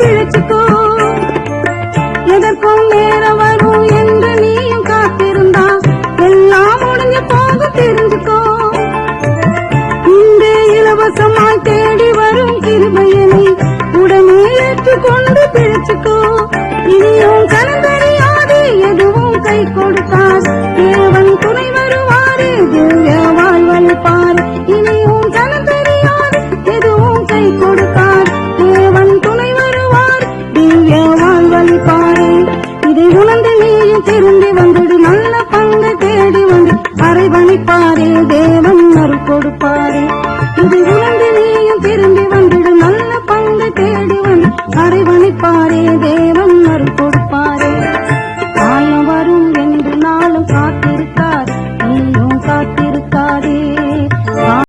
பிழைச்சுக்கோ. எதற்கும் நேரம் வரும் என்று நீயும் காத்திருந்தா எல்லாம் முடிஞ்சு போக தெரிஞ்சுக்கோ. இன்றே இலவசமாய் தேடி வரும் கிருபையனை உடனே ஏற்றுக்கொண்டு பிழைச்சுக்கோ. இனியும் கலந்தறியாது எதுவும் கை கொடுத்தார். தேவன் துணை வருவாரே திவ்ய வாழ்வழிப்பார் இனியும் திரும்பி வந்தது நல்ல பங்கு தேடி வந்து அரைவணிப்பாரே தேவன் அருள் கொடுப்பாரே இது உணர்ந்து நீயும் திரும்பி வந்திடு நல்ல பங்கு தேடி வந்து அரைவணிப்பாரே